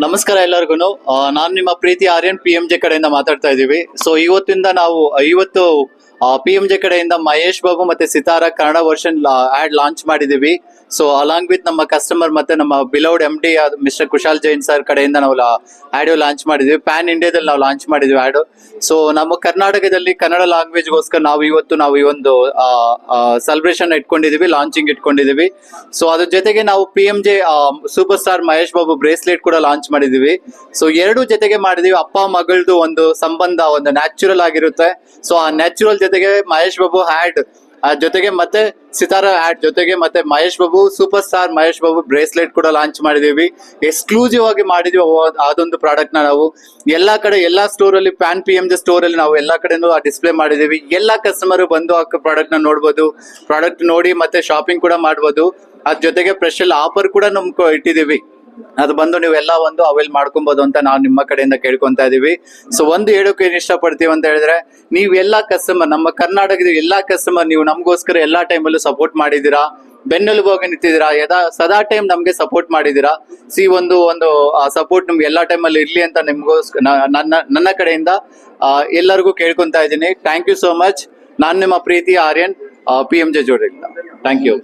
ನಮಸ್ಕಾರ ಎಲ್ಲರಿಗೂ. ನಾನು ನಿಮ್ಮ Preethi Aryan P M J ಕಡೆಯಿಂದ ಮಾತಾಡ್ತಾ ಇದ್ದೀವಿ. ಸೊ ಇವತ್ತಿಂದ ನಾವು ಇವತ್ತು ಪಿ ಎಂ ಜೆ ಕಡೆಯಿಂದ ಮಹೇಶ್ ಬಾಬು ಮತ್ತೆ Sitara Kannada version ad launch ಮಾಡಿದೀವಿ. ಸೊ ಅಲಾಂಗ್ ವಿತ್ ನಮ್ಮ ಕಸ್ಟಮರ್ ಮತ್ತೆ ನಮ್ಮ beloved M D mister Kushal Jain sir ಕಡೆಯಿಂದ ನಾವು ಆಡಿಯೋ ಲಾಂಚ್ ಮಾಡಿದ್ವಿ. ಪ್ಯಾನ್ ಇಂಡಿಯಾದಲ್ಲಿ ನಾವು ಲಾಂಚ್ ಮಾಡಿದ್ವಿ ಆಡ್ ಸೊ ನಮ್ಮ ಕರ್ನಾಟಕದಲ್ಲಿ ಕನ್ನಡ ಲ್ಯಾಂಗ್ವೇಜ್ಗೋಸ್ಕರ ನಾವು ಇವತ್ತು ನಾವು ಈ ಒಂದು ಸೆಲೆಬ್ರೇಷನ್ ಇಟ್ಕೊಂಡಿದೀವಿ ಲಾಂಚಿಂಗ್ ಇಟ್ಕೊಂಡಿದೀವಿ. ಸೊ ಅದ್ರ ಜೊತೆಗೆ ನಾವು P M J super star Mahesh Babu bracelet ಕೂಡ ಲಾಂಚ್ ಮಾಡಿದೀವಿ. ಸೊ ಎರಡು ಜೊತೆಗೆ ಮಾಡಿದೀವಿ. ಅಪ್ಪ ಮಗಳದು ಒಂದು ಸಂಬಂಧ ಒಂದು ನ್ಯಾಚುರಲ್ ಆಗಿರುತ್ತೆ. ಸೊ ಆ ನ್ಯಾಚುರಲ್ ಜೊತೆಗೆ ಮಹೇಶ್ ಬಾಬು ಹ್ಯಾಡ್ ಆ, ಜೊತೆಗೆ ಮತ್ತೆ ಸಿತಾರ ಆಡ್ ಜೊತೆಗೆ ಮತ್ತೆ Mahesh Babu super star Mahesh Babu bracelet ಕೂಡ ಲಾಂಚ್ ಮಾಡಿದೀವಿ ಎಕ್ಸ್ಕ್ಲೂಸಿವ್ ಆಗಿ ಮಾಡಿದೀವಿ ಅದೊಂದು ಪ್ರಾಡಕ್ಟ್ನ ನಾವು. ಎಲ್ಲಾ ಕಡೆ, ಎಲ್ಲಾ ಸ್ಟೋರ್ ಅಲ್ಲಿ pan P M G store ಅಲ್ಲಿ ನಾವು ಎಲ್ಲಾ ಕಡೆನೂ ಡಿಸ್ಪ್ಲೇ ಮಾಡಿದೀವಿ ಎಲ್ಲಾ ಕಸ್ಟಮರ್ ಬಂದು ಆ ಪ್ರಾಡಕ್ಟ್ನ ನೋಡ್ಬೋದು. ಪ್ರಾಡಕ್ಟ್ ನೋಡಿ ಮತ್ತೆ ಶಾಪಿಂಗ್ ಕೂಡ ಮಾಡ್ಬೋದು. ಅದ್ರ ಜೊತೆಗೆ ಸ್ಪೆಷಲ್ ಆಫರ್ ಕೂಡ ನಮ್ಗೆ ಇಟ್ಟಿದೀವಿ ಅದು ಬಂದು ನೀವೆಲ್ಲ ಒಂದು ಅವೈಲ್ ಮಾಡ್ಕೊಬಹುದು ಅಂತ ನಾವು ನಿಮ್ಮ ಕಡೆಯಿಂದ ಕೇಳ್ಕೊಂತ ಇದೀವಿ. ಸೊ ಒಂದು ಹೇಳೋಕೆ ಏನ್ ಇಷ್ಟಪಡ್ತೀವಿ ಅಂತ ಹೇಳಿದ್ರೆ, ನೀವು ಎಲ್ಲಾ ಕಸ್ಟಮರ್ ನಮ್ಮ ಕರ್ನಾಟಕದ ಎಲ್ಲಾ ಕಸ್ಟಮರ್ ನೀವು ನಮಗೋಸ್ಕರ ಎಲ್ಲಾ ಟೈಮಲ್ಲೂ ಸಪೋರ್ಟ್ ಮಾಡಿದೀರಾ ಬೆನ್ನೆಲುಬಾಗಿ ನಿಂತಿದ್ದೀರಾ? ಯದಾ, ಸದಾ ಟೈಮ್ ನಮಗೆ ಸಪೋರ್ಟ್ ಮಾಡಿದ್ದೀರಾ? ಸಿ ಒಂದು ಒಂದು ಸಪೋರ್ಟ್ ನಿಮ್ಗೆ ಎಲ್ಲಾ ಟೈಮಲ್ಲಿ ಇರ್ಲಿ ಅಂತ ನಿಮ್ಗೋಸ್ಕರ ನನ್ನ ನನ್ನ ಕಡೆಯಿಂದ ಎಲ್ಲರಿಗೂ ಕೇಳ್ಕೊಂತಾ ಇದ್ದೀನಿ. ಥ್ಯಾಂಕ್ ಯು ಸೋ ಮಚ್ ನಾನು ನಿಮ್ಮ Preethi Aryan P M J ಜೋಡಿ ಥ್ಯಾಂಕ್ ಯು